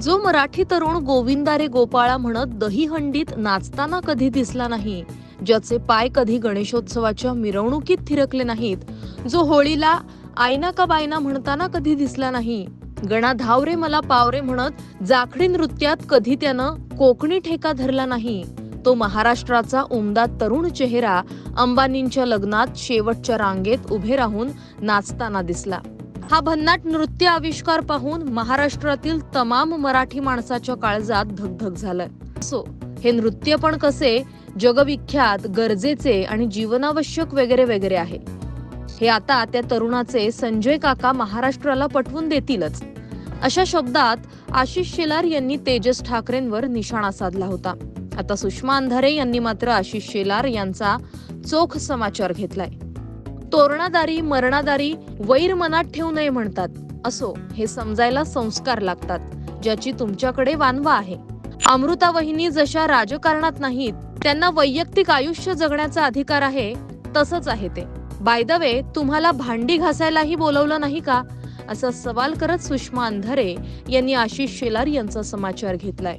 जो मराठी तरुण गोविंदारे गोपाळा म्हणत दहीहंडीत नाचताना कधी दिसला नाही ज्याचे पाय कधी गणेशोत्सवाच्या मिरवणुकीत थिरकले नाहीत जो होळीला आयना का बायना म्हणताना कधी दिसला नाही गणा धावरे मला पावरे म्हणत जाखडी नृत्यात कधी त्यानं कोकणी ठेका धरला नाही. तो महाराष्ट्राचा उमदा तरुण चेहरा अंबानींच्या लग्नात शेवटच्या रांगेत उभे राहून नाचताना दिसला. हा भन्नाट नृत्य आविष्कार पाहून महाराष्ट्रातील तमाम मराठी माणसाच्या काळजात धगधग झालं. सो हे नृत्य पण कसे जगविख्यात गरजेचे आणि जीवनावश्यक वगैरे वगैरे आहे. हे आता त्या तरुणाचे संजय काका महाराष्ट्राला पटवून देतीलच. अशा शब्दात आशिष शेलार यांनी तेजस ठाकरेंवर निशाणा साधला होता. आता सुषमा अंधारे यांनी मात्र आशिष शेलार यांचा चोख समाचार घेतलाय. तोरणादारी मरणादारी वैर मनात ठेवू नये म्हणतात. असो हे समजायला संस्कार लागतात ज्याची तुमच्याकडे वानवा आहे. अमृता वहिनी जशा राजकारणात नाहीत त्यांना वैयक्तिक आयुष्य जगण्याचा अधिकार आहे तसंच आहे ते. बाय द वे तुम्हाला भांडी घासायलाही बोलवलं नाही का? असा सवाल करत सुषमा अंधारे यांनी आशिष शेलार यांचा समाचार घेतलाय.